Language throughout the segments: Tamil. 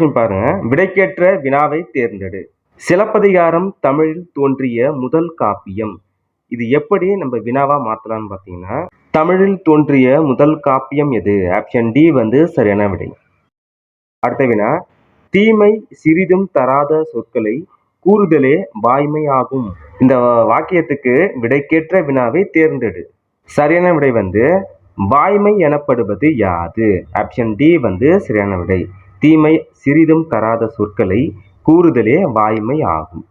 பாருங்க விடைக்கேற்ற வினாவை தேர்ந்தெடு. சிலப்பதிகாரம் தமிழில் தோன்றிய முதல் காப்பியம். இது எப்படி நம்ம வினாவா மாத்தலாம்னு பார்த்தீங்கன்னா தமிழில் தோன்றிய முதல் காப்பியம் எது? ஆப்ஷன் டி வந்து சரியான விடை. அடுத்த வினா தீமை சிறிதும் தராத சொற்களை கூறுதலே வாய்மை ஆகும். இந்த வாக்கியத்துக்கு விடைக்கேற்ற வினாவை தேர்ந்தெடு. சரியான விடை வந்து வாய்மை எனப்படுவது யாது? ஆப்ஷன் டி வந்து சரியான விடை. தீமை சிறிதும் தராத சொற்களை கூறுதலே வாய்மை ஆகும்.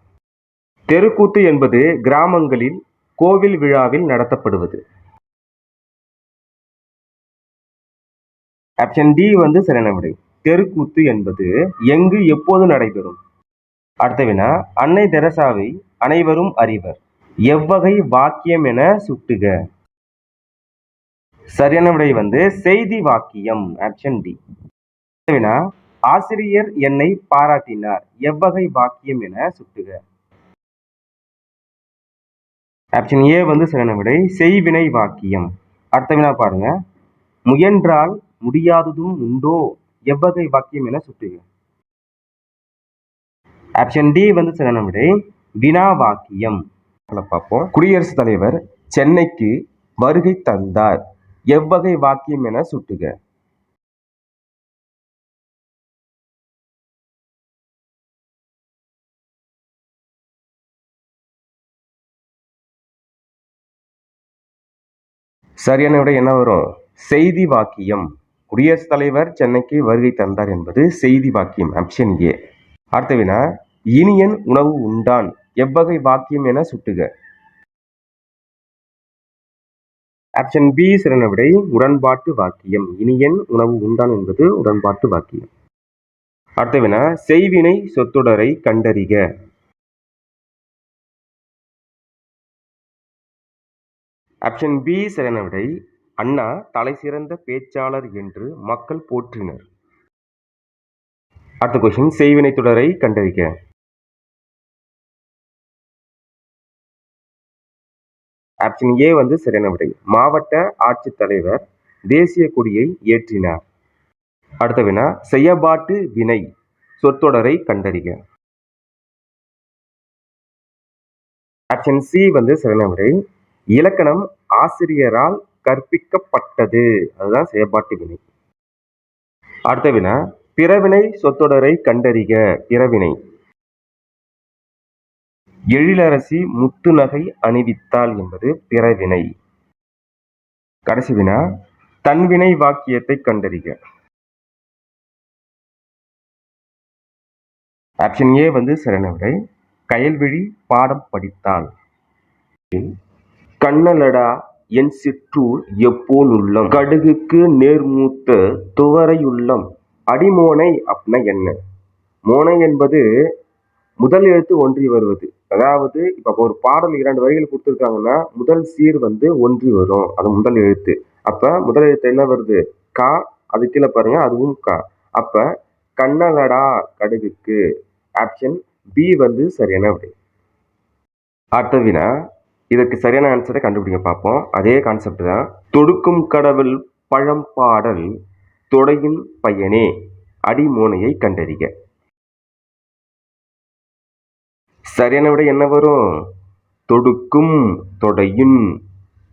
தெருக்கூத்து என்பது கிராமங்களில் கோவில் விழாவில் நடத்தப்படுவது. ஆப்ஷன் டி வந்து சரியான விடை தெருக்கூத்து என்பது எங்கு எப்போது நடைபெறும்? அடுத்த வினா அன்னை தெரசாவை அனைவரும் அறிவர். எவ்வகை வாக்கியம் என சுட்டுக. சரியான விடை வந்து செய்தி வாக்கியம். ஆப்ஷன் டி வினா ஆசிரியர் என்னை பாராட்டினார். எவ்வகை வாக்கியம் என சுட்டுக. ஆப்ஷன் ஏ வந்து சரியான விடை. செய்வினை வாக்கியம். அடுத்த வினா பாருங்க. முயன்றால் முடியாததும் உண்டோ? எவ்வகை வாக்கியம் என சுட்டுக. ஆப்ஷன் டி வந்து சரியான விடை. வினா வாக்கியம். பார்ப்போம். குடியரசுத் தலைவர் சென்னைக்கு வருகை தந்தார். எவ்வகை வாக்கியம் என சுட்டுக. சரியான விட என்ன வரும்? செய்தி வாக்கியம். குடியரசுத் தலைவர் சென்னைக்கு வருகை தந்தார் என்பது செய்தி வாக்கியம் ஆப்ஷன் ஏ அடுத்த வினா இனியன் உணவு உண்டான் எவ்வகை வாக்கியம் என சுட்டுக. ஆப்ஷன் பி சிறன விடை உடன்பாட்டு வாக்கியம். இனியன் உணவு உண்டான் என்பது உடன்பாட்டு வாக்கியம். அடுத்த வினா செய்வினை சொத்தொடரை கண்டறிக. ஆப்ஷன் பி சரியான விடை அண்ணா தலைசிறந்த பேச்சாளர் என்று மக்கள் போற்றினர். அடுத்த கொஸ்டின் செய்வினை தொடரை கண்டறிக்க ஆப்ஷன் ஏ வந்து சரியான விடை மாவட்ட ஆட்சித்தலைவர் தேசிய கொடியை ஏற்றினார். அடுத்த வினா செய்யபாட்டு வினை. சொற்றொடரை கண்டறிக. ஆப்ஷன் சி வந்து சரியான விடை இலக்கணம் ஆசிரியரால் கற்பிக்கப்பட்டது. அதுதான் செயற்பாட்டு வினை. அடுத்த வினா பிறவினை சொத்தொடரை கண்டறிக. பிறவினை. எழிலரசி முத்து நகை அணிவித்தாள் என்பது பிறவினை. கடைசி வினா தன்வினை வாக்கியத்தை கண்டறிக. ஆப்ஷன் ஏ வந்து சரியான கயல்விழி பாடம் படித்தாள். கண்ணலடா என் சிற்றூர் எப்போன் உள்ளம் கடுகுக்கு நேர்மூத்த துவரையுள்ளம். அடிமோனை அப்படின்னா என்ன? மோனை என்பது முதல் எழுத்து ஒன்றி வருவது. அதாவது இப்போ ஒரு பாடல் இரண்டு வரிகள் கொடுத்துருக்காங்கன்னா முதல் சீர் வந்து ஒன்றி வரும். அது முதல் எழுத்து. அப்போ முதல் எழுத்து என்ன வருது? கா அது கீழே பாருங்க அதுவும் கா. அப்போ கண்ணலடா கடுகுக்கு. ஆப்ஷன் பி வந்து சரியான விடை அடுத்த வினா. இதற்கு சரியான ஆன்சரை கண்டுபிடிங்க பார்ப்போம். அதே கான்செப்ட் தான். தொடுக்கும் கடவுள் பழம்பாடல் தொடையின் பையனே அடிமோனையை கண்டறிக. சரியான விட என்ன வரும்? தொடுக்கும் தொடையின்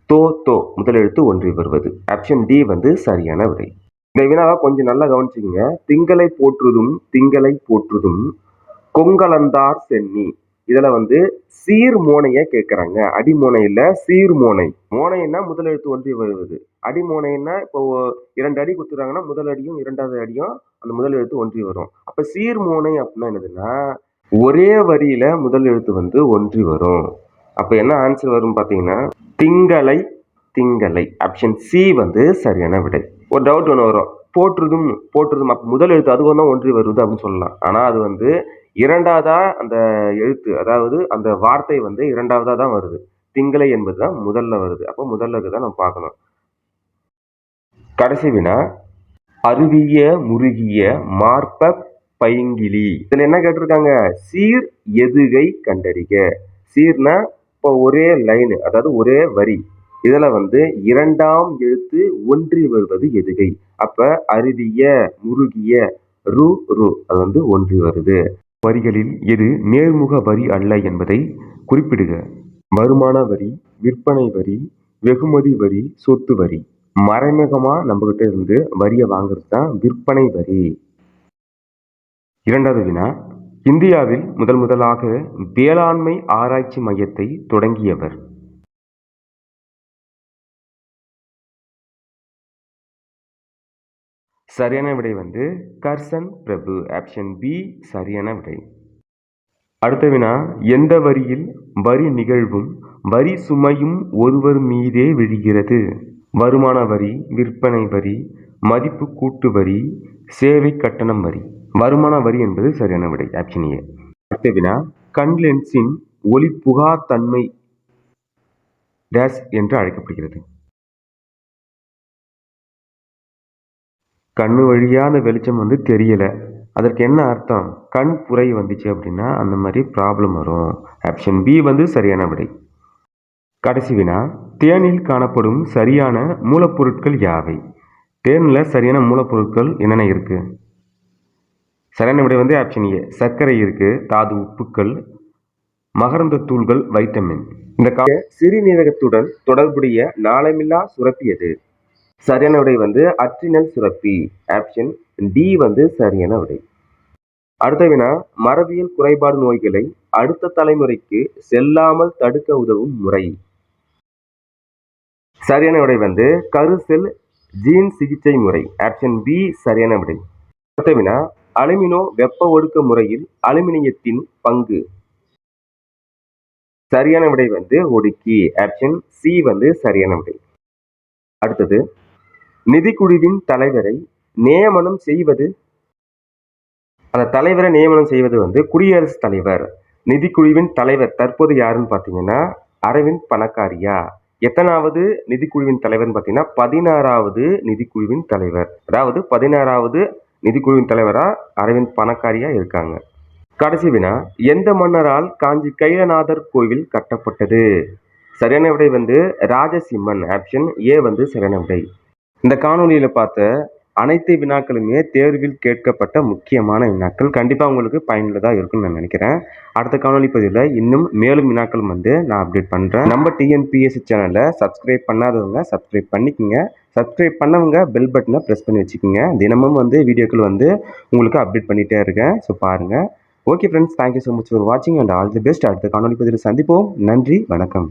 தோ தோ முதலெழுத்து ஒன்றி வருவது. ஆப்ஷன் டி வந்து சரியான விடை. இந்த வினாவை கொஞ்சம் நல்லா கவனிச்சிங்க திங்களை போற்றுதும் திங்களை போற்றுதும் கொங்கலந்தார் சென்னி. இதில் வந்து சீர் மோனையை கேட்குறாங்க அடிமோனையில் சீர் மோனை. மோனைன்னா முதல் எழுத்து ஒன்றி வருவது. அடிமோனைன்னா இப்போ இரண்டு அடி கொடுத்துறாங்கன்னா முதல் அடியும் இரண்டாவது அடியும் அந்த முதல் எழுத்து ஒன்றி வரும். அப்போ சீர் மோனை அப்படின்னா என்னதுன்னா ஒரே வரியில முதல் எழுத்து வந்து ஒன்றி வரும். அப்போ என்ன ஆன்சர் வரும் பார்த்தீங்கன்னா திங்களை திங்களை. ஆப்ஷன் சி வந்து சரியான விடை. ஒரு டவுட் ஒன்று வரும். போற்றுதும் போற்றுதும். அப்போ முதல் எழுத்து அதுவும் தான் ஒன்றி வருது அப்படின்னு சொல்லலாம். ஆனால் அது வந்து இரண்டாவதா அந்த எழுத்து அதாவது அந்த வார்த்தை வந்து இரண்டாவதா தான் வருது. திங்களை என்பது தான் முதல்ல வருது. அப்போ முதல்ல தான் நம்ம பார்க்கணும். கடைசி வினா அருவிய முருகிய மார்ப பைங்கிலி. இதில் என்ன கேட்டிருக்காங்க? சீர் எதுகை கண்டறிக. சீர்னா இப்போ ஒரே லைனு அதாவது ஒரே வரி. இதில் வந்து இரண்டாம் எழுத்து ஒன்றி வருவது எதுகை. அப்போ அருவிய முருகிய ரு ரு அது வந்து ஒன்றி வருது. வரிகளில் எது நேர்முக வரி அல்ல என்பதை குறிப்பிடுக. வருமான வரி விற்பனை வரி வெகுமதி வரி சொத்து வரி. மறைமுகமாக நம்மகிட்ட இருந்து வரியை வாங்குறது தான் விற்பனை வரி. இரண்டாவது வினா இந்தியாவில் முதல் முதலாக வேளாண்மை ஆராய்ச்சி மையத்தை தொடங்கியவர் சரியான விடை வந்து கர்சன் பிரபு ஆப்ஷன் பி சரியான விடை. அடுத்த வினா எந்த வரியில் வரி நிகழ்வும் வரி சுமையும் ஒருவர் மீதே விழுகிறது? வருமான வரி விற்பனை வரி மதிப்பு கூட்டு வரி சேவை கட்டணம் வரி. வருமான வரி என்பது சரியான விடை ஆப்ஷன் ஏ அடுத்த வினா கண் லென்ஸின் புகா தன்மை டேஸ் என்று அழைக்கப்படுகிறது. கண்ணு வழியாக அந்த வெளிச்சம் வந்து தெரியலை. அதற்கு என்ன அர்த்தம்? கண் புரை வந்துச்சு அப்படின்னா அந்த மாதிரி ப்ராப்ளம் வரும். ஆப்ஷன் பி வந்து சரியான விடை. கடைசி வினா தேனில் காணப்படும் சரியான மூலப்பொருட்கள் யாவை? தேனில் சரியான மூலப்பொருட்கள் என்னென்ன இருக்குது சரியான விடை வந்து ஆப்ஷன் ஏ சர்க்கரை இருக்குது தாது உப்புக்கள் மகரந்த தூள்கள் வைட்டமின் இந்த கா சிறுநீரகத்துடன் தொடர்புடைய நாளமில்லா சுரப்பி எது சரியான விடை வந்து அற்றினல் சுரப்பி. ஆப்ஷன் டி வந்து சரியான விடை. அடுத்த வினா மரபியல் குறைபாடு நோய்களை அடுத்த தலைமுறைக்கு செல்லாமல் தடுக்க உதவும் முறை. சரியான விடை வந்து கருசெல் ஜீன் சிகிச்சை முறை. ஆப்ஷன் பி சரியான விடை. அடுத்த வினா அலுமினோ வெப்ப ஒடுக்க முறையில் அலுமினியத்தின் பங்கு. சரியான விடை வந்து ஒடுக்கி. ஆப்ஷன் சி வந்து சரியான விடை. அடுத்தது நிதிக்குழுவின் தலைவரை நியமனம் செய்வது அந்த தலைவரை நியமனம் செய்வது வந்து குடியரசுத் தலைவர். நிதிக்குழுவின் தலைவர் தற்போது யாருன்னு பார்த்தீங்கன்னா அரவிந்த் பணக்காரியா. எத்தனாவது நிதிக்குழுவின் தலைவர்னு பார்த்தீங்கன்னா பதினாறாவது நிதிக்குழுவின் தலைவர். அதாவது பதினாறாவது நிதிக்குழுவின் தலைவராக அரவிந்த் பணக்காரியா இருக்காங்க. கடைசி வினா எந்த மன்னரால் காஞ்சி கைலநாதர் கோவில் கட்டப்பட்டது? சரியான விடை வந்து ராஜசிம்மன் ஆப்ஷன் ஏ வந்து சரியான விடை. இந்த காணொலியில் பார்த்த அனைத்து வினாக்களுமே தேர்வில் கேட்கப்பட்ட முக்கியமான வினாக்கள் கண்டிப்பாக உங்களுக்கு பயனுள்ளதாக இருக்கும்னு நான் நினைக்கிறேன். அடுத்த காணொலி பதிவில் இன்னும் மேலும் வினாக்கள் வந்து நான் அப்டேட் பண்ணுறேன் நம்ம டிஎன்பிஎஸ்சி சேனலை சப்ஸ்கிரைப் பண்ணாதவங்க சப்ஸ்கிரைப் பண்ணிக்கோங்க. சப்ஸ்கிரைப் பண்ணவங்க பெல் பட்டனை ப்ரெஸ் பண்ணி வச்சுக்கோங்க. தினமும் வந்து வீடியோக்கள் வந்து உங்களுக்கு அப்டேட் பண்ணிகிட்டே இருக்கேன். ஸோ பாருங்கள் okay friends thank you so much for வாட்சிங் அண்ட் ஆல் தி பெஸ்ட் அடுத்த காணொலி பதிவில் சந்திப்போம். நன்றி வணக்கம்.